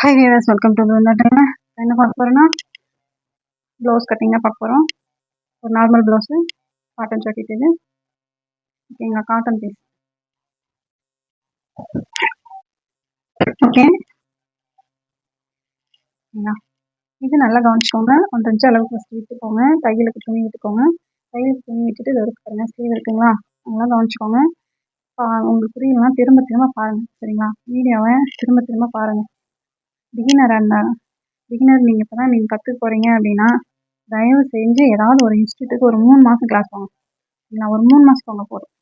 High viewers welcome to என்ன பார்க்க போகிறோன்னா ப்ளவுஸ் கட்டிங் தான் பார்க்க போகிறோம் ஒரு நார்மல் ப்ளவுஸு காட்டன் சட்டிட்டு இது. ஓகேங்களா காட்டன் பீஸ் ஓகே இது நல்லா கவனிச்சுக்கோங்க. ஒன்றரை இன்ச்சு அளவுக்கு ஃபஸ்ட்டு விட்டுக்கோங்க தையலுக்கு துணி விட்டுக்கோங்க தையலுக்கு துணி விட்டுட்டு இது வரைக்கும் பாருங்கள் ஸ்லீவ் இருக்குங்களா? நல்லா கவனிச்சுக்கோங்க. உங்களுக்கு புரியலாம் திரும்ப திரும்ப பாருங்கள் சரிங்களா? வீடியோவை திரும்ப திரும்ப பாருங்கள் பிகினராக இருந்தால் பிகினர் நீங்கள் இப்போ தான் நீங்கள் கற்றுக்க போகிறீங்க அப்படின்னா தயவு செஞ்சு ஏதாவது ஒரு இன்ஸ்டியூட்டுக்கு ஒரு மூணு மாதம் கிளாஸ் போங்க நான் ஒரு மூணு மாதம் போங்க போதும்.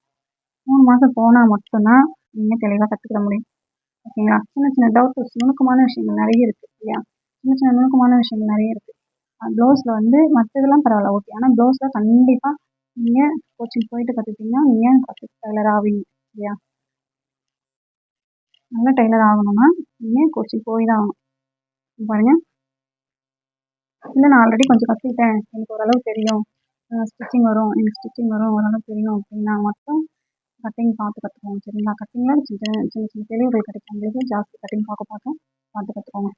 மூணு மாதம் போனால் மட்டும்தான் நீங்கள் தெளிவாக கற்றுக்கிற முடியும். ஓகேங்களா? சின்ன சின்ன டவுட்ஸ் நுணுக்கமான விஷயங்கள் நிறைய இருக்குது இல்லையா? சின்ன சின்ன நுணுக்கமான விஷயங்கள் நிறைய இருக்குது ப்ளவுஸில் வந்து மற்றதெல்லாம் பரவாயில்ல ஓகே ஆனால் ப்ளவுஸில் கண்டிப்பாக நீங்கள் கோச்சிங் போயிட்டு கற்றுக்கிட்டிங்கன்னா நீங்கள் கற்று டெய்லர் ஆவீங்க இல்லையா? நல்ல டெய்லர் ஆகணும்னா நீங்கள் கோச்சிங் போய் தான் ஆகணும்? பாருங்க. இல்லை நான் ஆல்ரெடி கொஞ்சம் கற்றுக்கிட்டேன் எனக்கு ஓரளவு தெரியும். ஸ்டிச்சிங் வரும். எனக்கு ஸ்டிச்சிங் வரும். ஓரளவு தெரியும் அப்படின்னா மட்டும் கட்டிங் பார்த்து கற்றுக்கோங்க சரிங்களா? கட்டிங்கில் சின்ன சின்ன சின்ன தெளிவுகள் கிடைக்கும். உங்களுக்கு ஜாஸ்தி கட்டிங் பார்க்க பார்க்க பார்த்து கற்றுக்கோங்க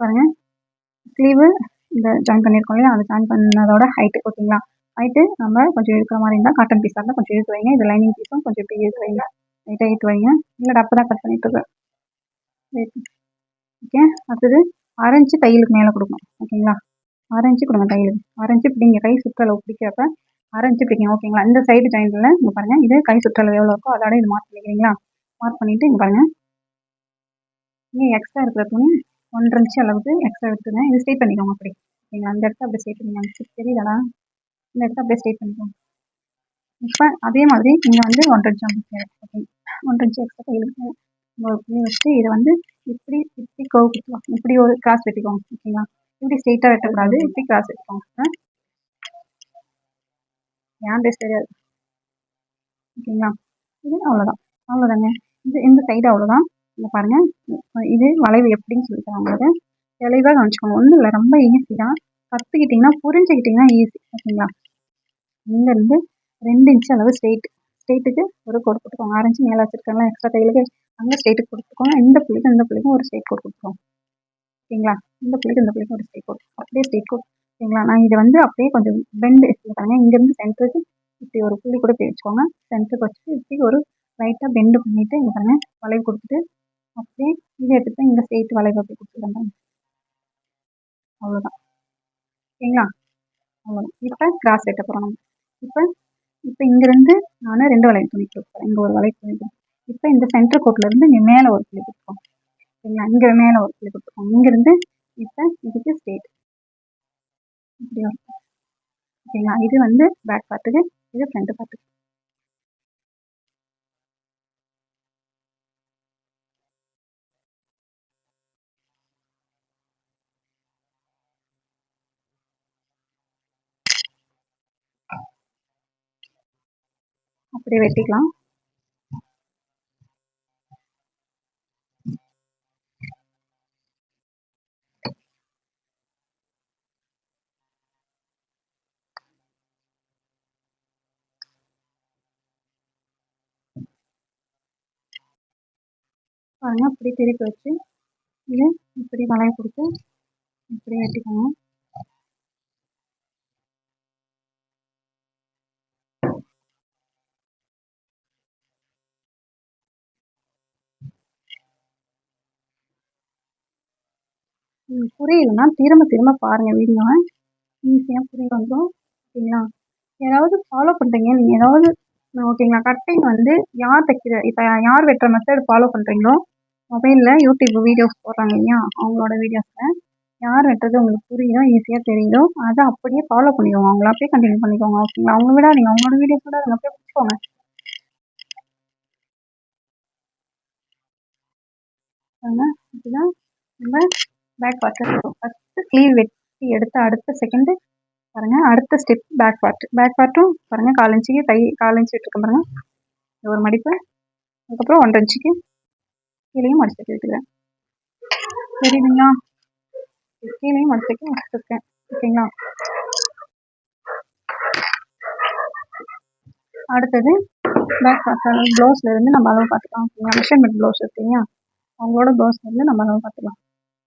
பாருங்கள் ஸ்லீவு இந்த ஜாயின் பண்ணியிருக்கோம் இல்லையா? அதை ஜாயின் பண்ணதோட ஹைட்டு ஓகேங்களா ஆயிட்டு நம்ம கொஞ்சம் இழுக்கிற மாதிரி இருந்தால் காட்டன் பீஸாக இருந்தால் கொஞ்சம் இழுத்து வைங்க. இது லைனிங் பீஸும் கொஞ்சம் இப்படி இழுத்து வைங்க. லைட்டாக இழுத்து வைங்க. இல்லை அப்போ தான் கட் பண்ணிட்டு இருக்கேன் ஓகே அடுத்தது ஆரஞ்சு தையலுக்கு மேலே கொடுக்கணும். ஓகேங்களா ஆரஞ்சு கொடுங்க தையலுக்கு. ஆரஞ்சு பிடிங்க. கை சுற்றளவு பிடிக்கிறப்ப ஆரஞ்சு பிடிக்கும் ஓகேங்களா இந்த சைடு ஜாயிண்டில் இங்கே பாருங்கள் இது கை சுற்றளவு எவ்வளோ இருக்கோ அதோட இது மார்க் பண்ணிக்கிறீங்களா? மார்க் பண்ணிவிட்டு இங்கே பாருங்கள் இங்கே எக்ஸ்ட்ரா இருக்கிற துணி ஒன்றரை இன்ச்சு அளவுக்கு எக்ஸ்ட்ரா எடுத்துங்க இது ஸ்ட்ரெயிட் பண்ணிக்கோங்க அப்படி. ஓகேங்களா அந்த இடத்த அப்படி ஸ்ட்ரெயிட் பண்ணிக்கோங்க. தெரியுதாடா? இந்த இடத்த அப்படியே ஸ்டே பண்ணிக்கோங்க. இப்போ அதே மாதிரி நீங்கள் வந்து ஒன்றரை இன்ச்சு அப்படி ஓகே ஒன்றரை இன்ச்சு எக்ஸ்ட்ரா கையில் ஒரு வச்சுட்டு இதை வந்து இப்படி இப்படி கோவ் கொடுத்துக்கலாம். இப்படி ஒரு கிராஸ் வெட்டிக்கோங்க ஓகேங்களா இப்படி ஸ்ட்ரெயிட்டாக வெட்டக்கூடாது இப்படி கிராஸ் வெட்டிக்கோங்க. ஏன் பேச தெரியாது ஓகேங்களா இது அவ்வளோதான் அவ்வளோதாங்க இது இந்த சைடு அவ்வளோதான் இங்கே பாருங்கள் இது வளைவு எப்படின்னு சொல்லி தராங்க தெளிவாக கவனிச்சுக்கோங்க. ஒன்றும் இல்லை. ரொம்ப ஈஸி தான். கற்றுக்கிட்டிங்கன்னா புரிஞ்சுக்கிட்டிங்கன்னா ஈஸி ஓகேங்களா இங்கேருந்து ரெண்டு இன்ச் அளவு ஸ்ட்ரெயிட் ஸ்ட்ரெயிட்டுக்கு ஒரு கோடு கொடுத்துருவோம் ஆரஞ்சு மேலே வச்சுருக்காங்களா எக்ஸ்ட்ரா தையலுக்கு அங்கே ஸ்ட்ரெயிட்டுக்கு கொடுத்துக்கோங்க இந்த புள்ளிக்கும் இந்த புள்ளிக்கும் ஒரு ஸ்ட்ரெயிட் கோட் கொடுத்துருவோம் ஓகேங்களா இந்த புள்ளிக்கு இந்த புள்ளிக்கும் ஒரு ஸ்ட்ரெயிட் கோட் அப்படியே ஸ்ட்ரெயிட் கோட் ஓகேங்களா நான் இதை வந்து அப்படியே கொஞ்சம் பெண்டு பாருங்க இங்கேருந்து சென்டருக்கு இப்படி ஒரு புள்ளி கூட போய் வச்சுக்கோங்க. சென்டருக்கு வச்சுட்டு இப்படி ஒரு லைட்டாக பெண்டு பண்ணிவிட்டு இங்கே பாருங்கள் வளைவு கொடுத்துட்டு அப்படியே இதை எடுத்துகிட்டு இங்கே ஸ்ட்ரெயிட் வளைவு அப்படி கொடுத்துருக்கேன் அவ்வளோதான் ஓகேங்களா அவ்வளோதான் இப்போ கிராஸ் வெட்ட போகிறோம் நம்ம. இப்போ இப்போ இங்கேருந்து நான் ரெண்டு வளை துணி கொடுப்பேன் இங்கே ஒரு வளை துணி இப்போ இந்த சென்டர் கோட்லேருந்து இங்கே மேலே ஒரு புள்ளி கொடுப்போம் சரிங்களா? இங்கே மேலே ஒரு புள்ளி கொடுத்துக்கோங்க இங்கேருந்து இப்போ இதுக்கு ஸ்டேட் இப்படி வரும். ஓகேங்களா இது வந்து பேக் பார்ட்டுக்கு இது ஃப்ரண்ட் பார்ட்டுக்கு அப்படியே வெட்டிக்கலாம். பாருங்கள் இப்படி திருப்பி வச்சு இது இப்படி வளைய கொடுத்து இப்படி வெட்டிக்கணும் புரியலன்னா திரும்ப திரும்ப பாருங்கள் வீடியோவை. ஈஸியாக புரிய வந்துடும் ஓகேங்களா? ஏதாவது ஃபாலோ பண்ணுறீங்க நீங்கள் ஏதாவது ஓகேங்களா? கட்டிங் வந்து யார் தைக்கிற இப்போ யார் வெட்டுற மெத்தட் ஃபாலோ பண்ணுறீங்களோ மொபைலில் யூடியூப் வீடியோஸ் போடுறாங்க இல்லையா? அவங்களோட வீடியோஸில் யார் வெட்டுறது உங்களுக்கு புரியுதோ? ஈஸியாக தெரியுதோ அதை அப்படியே ஃபாலோ பண்ணிக்கோங்க. அவங்கள அப்படியே கண்டினியூ பண்ணிக்கோங்க. ஓகேங்களா? அவங்க விட நீங்கள் அவங்களோட வீடியோஸ் கூட அதை அப்படியே பிடிச்சிக்கோங்க. இதுதான் நம்ம பேக் பார்ட் ஃபஸ்ட்டு ஸ்லீவ் வெட்டி எடுத்து அடுத்த செகண்டு பாருங்கள் அடுத்த ஸ்டெப் பேக் பார்ட் பேக் பார்ட்டும் பாருங்கள் கால் இன்ச்சுக்கு கை கால் இன்ச்சு விட்டுருக்கேன் பாருங்கள் ஒரு மடிப்பு. அதுக்கப்புறம் ஒன்றரை இன்ச்சுக்கு கீழேயும் மடிச்சு விட்டுக்கிறேன் தெரியுதுங்களா? கீழேயும் மடிச்சுக்கு வச்சுருக்கேன் ஓகேங்களா? அடுத்தது பேக் பார்ட் ப்ளவுஸில் இருந்து நம்ம அளவு பார்த்துக்கலாம். ஓகேங்களா? மெஷர்மெண்ட் ப்ளவுஸ் இருக்கு அவங்களோட ப்ளவுஸ்லேருந்து நம்ம அளவு பார்த்துக்கலாம்.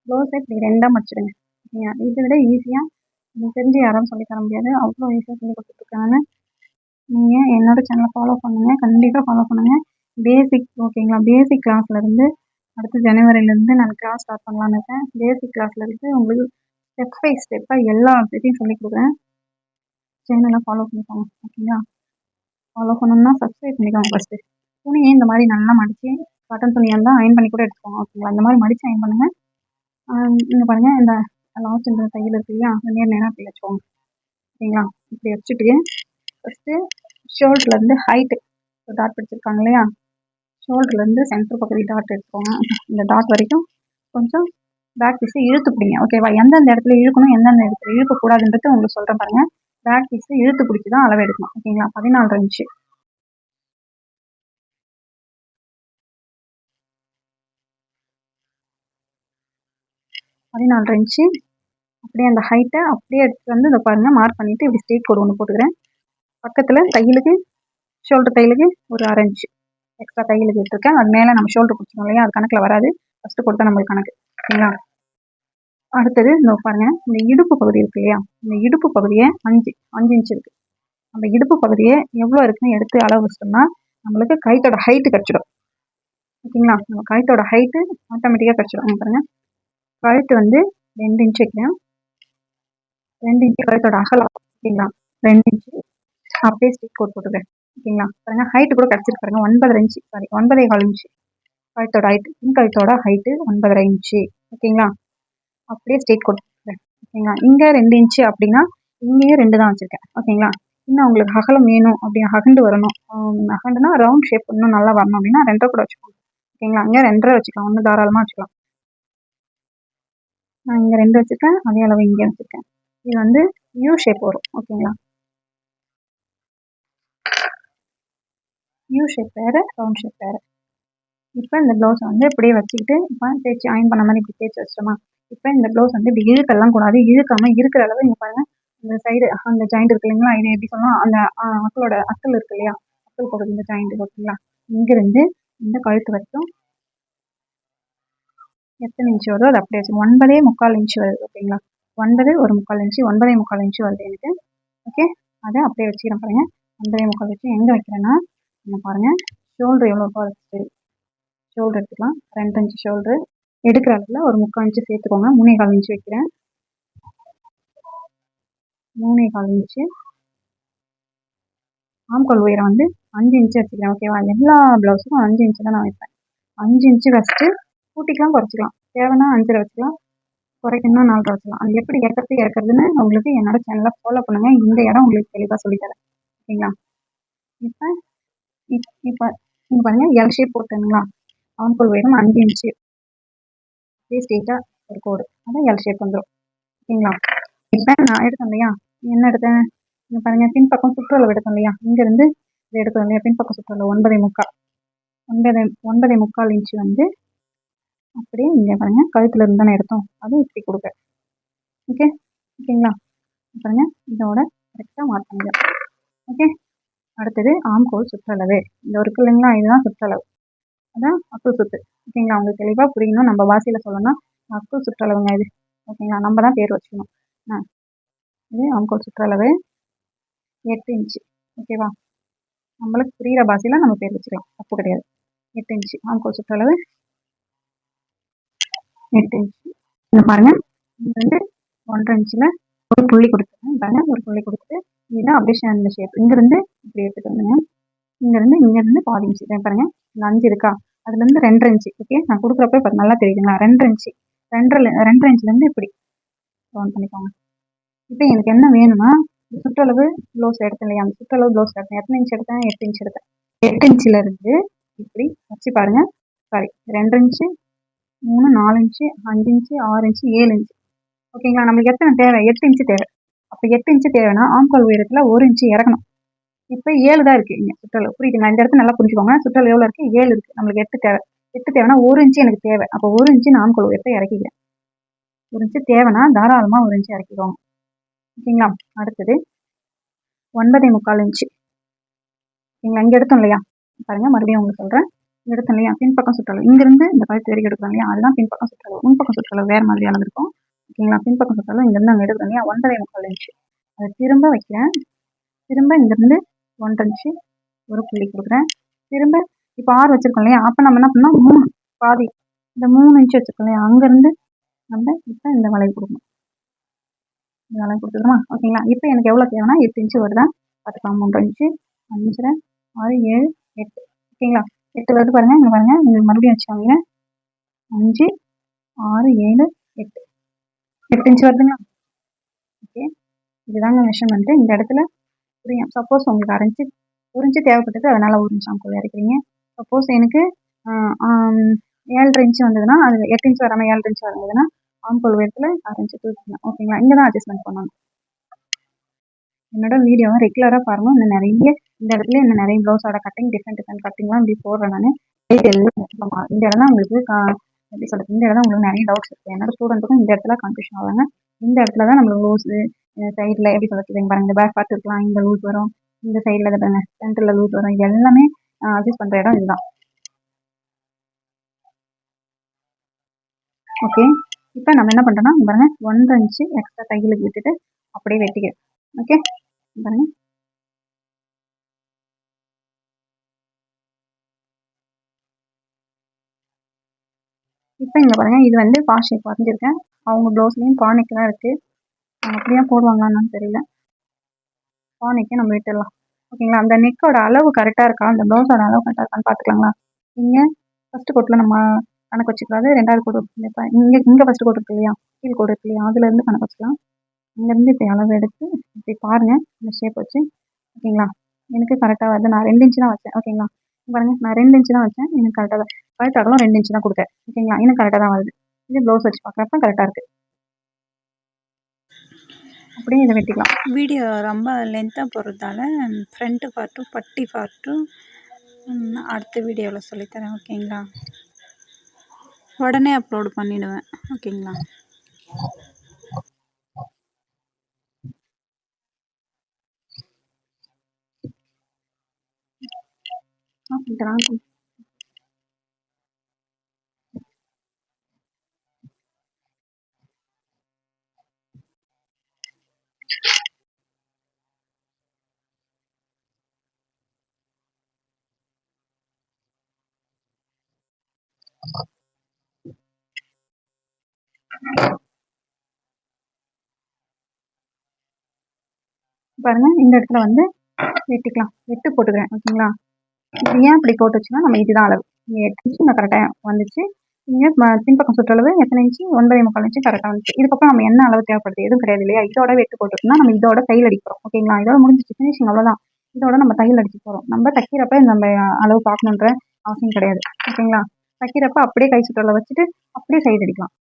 ப்ளவுஸை இப்படி ரெண்டாக மடிச்சிடுங்க ஓகேங்களா இதை விட ஈஸியாக எனக்கு தெரிஞ்சு யாரும் சொல்லி தர முடியாது. அவ்வளோ ஈஸியாக சொல்லி கொடுத்துட்ருக்காங்க நீங்கள் என்னோடய சேனலை ஃபாலோ பண்ணுங்கள் கண்டிப்பாக ஃபாலோ பண்ணுங்கள் பேசிக் ஓகேங்களா பேசிக் கிளாஸ்லேருந்து அடுத்து ஜனவரிலேருந்து நான் கிளாஸ் ஸ்டார்ட் பண்ணலான்னு இருக்கேன். பேசிக் கிளாஸ்லேருந்து உங்களுக்கு ஸ்டெப் பை ஸ்டெப்பாக எல்லா விஷயத்தையும் சொல்லிக் கொடுக்குறேன். சேனலை ஃபாலோ பண்ணிக்கோங்க. ஓகேங்களா ஃபாலோ பண்ணணும்னா சப்ஸ்கிரைப் பண்ணிக்கோங்க ஃபஸ்ட்டு துணியை இந்த மாதிரி நல்லா மடித்து காட்டன் துணியாக இருந்தால் அயன் பண்ணி கூட எடுத்துக்கோங்க. ஓகேங்களா இந்த மாதிரி மடித்து அயன் பண்ணுங்கள் இங்கே பாருங்கள் இந்த லாஸ்ட் இந்த தையல் இருக்கு இல்லையா? நேர் நேராக அப்படி வச்சுக்கோங்க ஓகேங்களா இப்படி வச்சுட்டு ஃபஸ்ட்டு ஷோல்டர்லேருந்து ஹைட்டு டாட் பிடிச்சிருக்காங்க இல்லையா? ஷோல்டர்லேருந்து சென்டர் பகுதி டாட் எடுத்துக்கோங்க. இந்த டாட் வரைக்கும் கொஞ்சம் பேக் பீஸை இழுத்து பிடிங்க. ஓகேவா எந்தெந்த இடத்துல இழுக்கணும் எந்தெந்த இடத்துல இழுக்கக்கூடாதுன்றது உங்களுக்கு சொல்கிறேன் பாருங்கள் பேக் பீஸை இழுத்து பிடிச்சி தான் அளவு எடுக்கணும். ஓகேங்களா பதினாலு இன்ச்சு பதினாலு இன்ச்சு அப்படியே அந்த ஹைட்டை அப்படியே எடுத்துகிட்டு வந்து இந்த பாருங்கள் மார்க் பண்ணிவிட்டு இப்படி ஸ்ட்ரெயிட் கோடு ஒன்று போட்டுக்கிறேன். பக்கத்தில் தையலுக்கு ஷோல்டர் தையலுக்கு ஒரு அரை இன்ச்சு எக்ஸ்ட்ரா தையலுக்கு எடுத்துருக்கேன். அது மேலே நம்ம ஷோல்டர் பிடிச்சிக்கோம் இல்லையா? அது கணக்கில் வராது. ஃபஸ்ட்டு கொடுத்தா நம்மளுக்கு கணக்கு. சரிங்களா? அடுத்தது இந்த பாருங்கள் இந்த இடுப்பு பகுதி இருக்கு இல்லையா? இந்த இடுப்பு பகுதியை அஞ்சு அஞ்சு இன்ச்சு இருக்குது அந்த இடுப்பு பகுதியை எவ்வளோ இருக்குன்னு எடுத்து அளவு வச்சிட்டோம்னா நம்மளுக்கு கைத்தோட ஹைட்டு கிடச்சிடும். ஓகேங்களா? நம்ம கைத்தோட ஹைட்டு ஆட்டோமேட்டிக்காக கிடச்சிடும். பாருங்கள் கழுத்து வந்து ரெண்டு இன்ச்சு வைக்கிறேன். ரெண்டு இன்ச்சு கழுத்தோட அகலம் ஓகேங்களா ரெண்டு இன்ச்சு அப்படியே ஸ்டிக் கோட் போட்டுக்கிறேன். ஓகேங்களா? பாருங்க ஹைட்டு கூட கிடச்சிருக்கு பாருங்கள் ஒன்பதரை இன்ச்சு சாரி ஒன்பதே கால் இன்ச்சு கழுத்தோட ஹைட்டு பின் கழுத்தோட ஹைட்டு ஒன்பதரை இன்ச்சு ஓகேங்களா? அப்படியே ஸ்டேட் கோட் ஓகேங்களா? இங்கே ரெண்டு இன்ச்சு அப்படின்னா இங்கேயும் ரெண்டு தான் வச்சுருக்கேன். ஓகேங்களா? இன்னும் உங்களுக்கு அகலம் வேணும் அப்படி அகண்டு வரணும். அகண்டுனா ரவுண்ட் ஷேப் இன்னும் நல்லா வரணும் அப்படின்னா ரெண்டரை கூட வச்சுக்கோங்க. ஓகேங்களா? இங்கே ரெண்டரை வச்சுக்கலாம். ஒன்று தாராளமாக வச்சுக்கலாம். நான் இங்கே ரெண்டு வச்சுருக்கேன் அதே அளவு இங்கே வச்சுருக்கேன். இது வந்து யூ ஷேப் வரும் ஓகேங்களா யூ ஷேப் வேறு ரவுண்ட் ஷேப் வேறு. இப்போ இந்த ப்ளவுஸை வந்து இப்படியே வச்சுக்கிட்டு இப்போ தேய்ச்சி அயன் பண்ண மாதிரி இப்படி தேய்ச்சி வச்சிட்டோமா? இப்போ இந்த ப்ளவுஸ் வந்து இப்படி இழுக்கெல்லாம் கூடாது இழுக்காமல் இருக்கிற அளவு இங்கே பாருங்கள் இந்த சைடு அந்த ஜாயிண்ட் இருக்கு இல்லைங்களா? இது எப்படி சொல்லலாம் அந்த அக்களோட அக்கல் இருக்கு இல்லையா? அக்கள் பகுதி இந்த ஜாயிண்ட் ஓகேங்களா? இங்கேருந்து இந்த கழுத்து வரைக்கும் எத்தனை இன்ச்சு வருதோ அது அப்படியே வச்சு ஒன்பதே முக்கால் இன்ச்சு வருது ஓகேங்களா? ஒன்பது ஒரு முக்கால் இன்ச்சு ஒன்பதே முக்கால் இன்ச்சு வருது எனக்கு. ஓகே? அதை அப்படியே வச்சுக்கிறேன் பாருங்கள் ஒன்பதே முக்கால் வச்சு எங்கே வைக்கிறேன்னா என்ன பாருங்கள் ஷோல்டர் எவ்வளோ வச்சு ஷோல்டர் எடுத்துக்கலாம். ரெண்டு இன்ச்சு ஷோல்டர். எடுக்கிற அளவில் ஒரு முக்கால் இன்ச்சு சேர்த்துக்கோங்க. மூணே கால் இன்ச்சு வைக்கிறேன். மூணே கால் இன்ச்சு. ஆம்கால் உயரம் வந்து அஞ்சு இன்ச்சு வச்சுக்கிறேன் ஓகேவா? எல்லா ப்ளவுஸுக்கும் அஞ்சு இன்ச்சு தான் நான் வைப்பேன். அஞ்சு இன்ச்சு வச்சுட்டு கூட்டிக்கலாம் குறைச்சிக்கலாம். தேவைன்னா அஞ்சரை வச்சுக்கலாம் குறைக்கணும்னா நாலரை வச்சுக்கலாம். அது எப்படி இறக்கிறது இறக்குறதுன்னு உங்களுக்கு என்னோட சேனலை ஃபாலோ பண்ணுங்கள் இந்த இடம் உங்களுக்கு தெளிவாக சொல்லித்தரேன் ஓகேங்களா? இப்போ இப்போ நீங்கள் பாருங்கள் எல் ஷேப் போட்டுங்களா ஆம்பூல் உயரம் அஞ்சு இன்ச்சு அப்படியே ஸ்ட்ரெயிட்டாக ஒரு கோடு அதான் எல் ஷேப் வந்துடும் ஓகேங்களா? இப்போ நான் எடுத்தேன் இல்லையா? என்ன எடுத்தேன் இங்கே பாருங்கள் பின்பக்கம் சுற்றுலா எடுத்தோம் இல்லையா? இங்கேருந்து இதை எடுத்தோம் இல்லையா? பின்பக்கம் சுற்றுலா ஒன்பதே முக்கால். ஒன்பதே ஒன்பதே முக்கால் இன்ச்சு வந்து அப்படியே இங்கே பாருங்கள் கழுத்தில் இருந்து தானே எடுத்தோம். அதை இப்படி கொடுக்க ஓகே ஓகேங்களா? பாருங்கள் இதோட கரெக்டாக மார்க் பண்ணிக்கலாம் ஓகே அடுத்தது ஆம்கோல் சுற்றளவு. இந்த ஒரு இல்லைங்களா இதுதான் சுற்றளவு. அதான் அக்கு சுத்து. ஓகேங்களா? உங்களுக்கு தெளிவாக புரியணும். நம்ம வாசியில் சொல்லணும்னா அக்கு சுற்றளவுங்க இது. ஓகேங்களா? நம்ம தான் பேர் வச்சுக்கணும். ஆ. இது ஆம்கோல் சுற்றளவு. எட்டு இன்ச்சு. ஓகேவா நம்மளுக்கு புரிகிற பாசையில் நம்ம பேர் வச்சுக்கலாம். தப்பு கிடையாது. எட்டு இன்ச்சு. ஆம்கோல் சுற்றளவு எட்டு இன்ச்சு. இங்கே பாருங்கள் இது வந்து ஒன்றரை இன்ச்சில் ஒரு புள்ளி கொடுத்துருங்க. பாருங்கள் ஒரு புள்ளி கொடுத்துட்டு இதுதான் அப்படியே அந்த ஷேப் இங்கேருந்து இப்படி எடுத்துட்டு வந்துங்க இங்கேருந்து இங்கேருந்து பாதி இன்ச்சு. இதை பாருங்கள் அஞ்சு இருக்கா? அதுலேருந்து ரெண்டரை இன்ச்சு. ஓகே நான் கொடுக்குறப்ப இப்போ நல்லா தெரியுதுங்களா? ரெண்டரை இன்ச்சு. ரெண்டரை ரெண்டரை இன்ச்சுலேருந்து இப்படி ரவுண்ட் பண்ணிக்கோங்க. இப்போ எனக்கு என்ன வேணும்னா சுற்றளவு ப்ளவுஸ் எடுத்தேன் இல்லையா? அந்த சுற்றளவு ப்ளவுஸ் எடுத்தேன். எத்தனை இன்ச் எடுத்தேன்? எட்டு இன்ச் எடுத்தேன். எட்டு இன்ச்சில் இருந்து இப்படி வச்சு பாருங்கள் சாரி ரெண்டு இன்ச்சு மூணு நாலு இன்ச்சு அஞ்சு இன்ச்சு ஆறு இன்ச்சு ஏழு இன்ச்சு. ஓகேங்களா? நம்மளுக்கு எத்தனை தேவை? எட்டு இன்ச்சு தேவை. அப்போ எட்டு இன்ச்சு தேவைன்னா ஆம்கால் உயரத்தில் ஒரு இன்ச்சு இறக்கணும். இப்போ ஏழு தான் இருக்குது இங்கே சுற்றளவு. புரியுதுங்களா? இந்த இடத்துல நல்லா புரிஞ்சுக்கோங்க. சுற்றளவு எவ்வளோ இருக்குது ஏழு இருக்குது நம்மளுக்கு எட்டு தேவை. எட்டு தேவைன்னா ஒரு இன்ச்சு எனக்கு தேவை. அப்போ ஒரு இன்ச்சு நான் ஆம்கால் உயரத்தை இறக்கிக்கிறேன். ஒரு இன்ச்சு தேவைன்னா தாராளமாக ஒரு இன்ச்சு இறக்கிக்கோங்க. ஓகேங்களா? அடுத்தது ஒன்பதே முக்கால் இன்ச்சு. ஓகேங்களா? இங்கே எடுத்தோம் இல்லையா? பாருங்கள் மறுபடியும் உங்களுக்கு சொல்கிறேன் எடுத்தோம் இல்லையா பின்பக்கம் சுற்றளவு. இங்கிருந்து இந்த கழுத்து வரைக்கும் எடுக்கிறோம் இல்லையா அதுதான் பின்பக்கம் சுற்றளவு. முன்பக்கம் சுற்றளவு வேறு மாதிரி அளந்திருக்கும். ஓகேங்களா? பின்பக்கம் சுற்றளவு இங்கேருந்து நாங்கள் எடுக்கிறோம் இல்லையா ஒன்றரை முக்கால் இன்ச்சு. அதை திரும்ப வைக்கிறேன். திரும்ப இங்கேருந்து ஒன்றரை இன்ச்சு ஒரு புள்ளி கொடுக்குறேன். திரும்ப இப்போ ஆறு வச்சுருக்கோம் இல்லையா அப்போ நம்ம என்ன பண்ணோம்? மூணு. பாதி. இந்த மூணு இன்ச்சு வச்சுருக்கோம் இல்லையா அங்கேருந்து நம்ம இப்போ இந்த வளைவு கொடுக்கணும். இந்த வளைவு கொடுத்துக்கிறோமா? ஓகேங்களா? இப்போ எனக்கு எவ்வளோ தேவைன்னா எட்டு இன்ச்சு வருதா? பார்த்துக்கலாம் மூன்று இன்ச்சு. அஞ்சரை. ஆறு ஏழு எட்டு. ஓகேங்களா? எட்டு வருது பாருங்கள் இங்கே பாருங்கள் இங்கே மறுபடியும் வச்சுக்கோங்க. அஞ்சு ஆறு ஏழு எட்டு. எட்டு இன்ச்சு வருதுங்களா? ஓகே. இதுதாங்க மெஷர்மெண்ட்டு இந்த இடத்துல புரியும். சப்போஸ் உங்களுக்கு அரைஞ்சி உறிஞ்சு தேவைப்பட்டது அதனால் ஒரு இன்ச் ஆம்கோல் இறக்குறீங்க. சப்போஸ் எனக்கு ஏழரை இன்ச்சு வந்ததுன்னா அது எட்டு இன்ச்சு வராமல் ஏழரை இன்ச்சு வந்ததுன்னா ஆம்பல் உயரத்தில் அரைஞ்சி தூக்கிக்கலாம் ஓகேங்களா இங்கே தான் அட்ஜஸ்ட்மெண்ட் பண்ணணும். என்னோட வீடியோவை ரெகுலராக பாருங்கள் இன்னும் நிறைய இந்த இடத்துல இன்னும் நிறைய ப்ளவுஸோட கட்டிங் டிஃப்ரெண்ட் டிஃப்ரெண்ட் கட்டிங்லாம் இப்படி போடுறேன் நான். இந்த இடம் தான் உங்களுக்கு எப்படி சொல்கிறது இந்த இடம் உங்களுக்கு நிறைய டவுட்ஸ் இருக்குது என்னோட ஸ்டூடெண்ட்டுக்கும் இந்த இடத்துல கன்ஃபியூஷன் ஆவாங்க இந்த இடத்துல தான் நம்மளுக்கு லூஸு சைடில் எப்படி சொல்கிறது பாருங்க இந்த பேக் பார்ட் இருக்கலாம் இந்த லூஸ் வரும். இந்த சைடில் பாருங்க சென்டரில் லூஸ் வரும். இது எல்லாமே அட்ஜஸ்ட் பண்ணுற இடம் இதுதான். ஓகே இப்போ நம்ம என்ன பண்ணுறோன்னா பாருங்கள் ஒன்றரை இன்ச்சு எக்ஸ்ட்ரா தையலுக்கு விட்டுட்டு அப்படியே வெட்டிக்கிறேன் ஓகே பாருங்க. இப்போ இங்கே பாருங்கள் இது வந்து பா ஷேப் வரைஞ்சிருக்கேன். அவங்க ப்ளவுஸ்லேயும் பானைக்கு தான் இருக்குது அப்படியே போடுவாங்களான்னு தெரியல. பானைக்கு நம்ம விட்டுடலாம். ஓகேங்களா? அந்த நெக்கோட அளவு கரெக்டாக இருக்கா? அந்த ப்ளவுஸோட அளவு கரெக்டாக இருக்கான்னு பார்த்துக்கலாங்களா இங்கே ஃபஸ்ட்டு கோட்டில் நம்ம கணக்கு வச்சுக்கூடாது ரெண்டாவது கோடு இப்போ இங்கே இங்கே ஃபஸ்ட்டு கோடு இருக்கு இல்லையா? கீழ் கோடு இருக்கு இல்லையா? அதுலேருந்து கணக்கு வச்சுக்கலாம். இங்கேருந்து இப்படி அளவு எடுத்து இப்படி பாருங்கள் இந்த ஷேப் வச்சு. ஓகேங்களா எனக்கு கரெக்டாக வருது. நான் ரெண்டு இன்ச்சு தான் வச்சேன். ஓகேங்களா பாருங்க. நான் ரெண்டு இன்ச்சு தான் வச்சேன். எனக்கு கரெக்டாக தான் கரெக்ட் அகலம் ரெண்டு இன்ச்சு தான் கொடுத்தேன். ஓகேங்களா எனக்கு கரெக்டாக தான் வருது. இது ப்ளவுஸ் வச்சு பார்க்குறப்ப கரெக்டாக இருக்குது அப்படியே இதை வெட்டிக்கலாம். வீடியோ ரொம்ப லென்த்தாக போகிறதால ஃப்ரண்ட்டு பார்ட்டும் பட்டி பார்ட்டும் அடுத்த வீடியோவில் சொல்லித்தரேன். ஓகேங்களா உடனே அப்லோடு பண்ணிவிடுவேன் ஓகேங்களா பாருங்க இந்த இடத்துல வந்து வெட்டிக்கலாம். வெட்டு போட்டுக்கிறேன் ஓகேங்களா? இது ஏன் இப்படி போட்டுச்சுன்னா நம்ம இதுதான் அளவு. இங்கே எட்டு இன்ச்சு கரெக்டாக வந்துச்சு. இங்கே பின்பக்கம் சுற்றளவு எத்தனை இன்ச்சு ஒன்பதே முக்கால் இன்ச்சு கரெக்டாக வந்துச்சு. இதுக்கப்புறம் நம்ம என்ன அளவு தேவைப்படுது? எதுவும் கிடையாது இல்லையா? இதோட வெட்டு போட்டுருந்தா நம்ம இதோட தையல் அடிக்கிறோம் ஓகேங்களா இதோட முடிஞ்சிச்சு. ஃபினிஷிங் அவ்வளோதான் இதோட நம்ம தையல் அடிச்சு போகிறோம் நம்ம தைக்கிறப்ப நம்ம அளவு பார்க்கணுன்ற அவசியம் கிடையாது. ஓகேங்களா தைக்கிறப்ப அப்படியே கை சுற்றளவு வச்சுட்டு அப்படியே சைடு அடிக்கலாம்.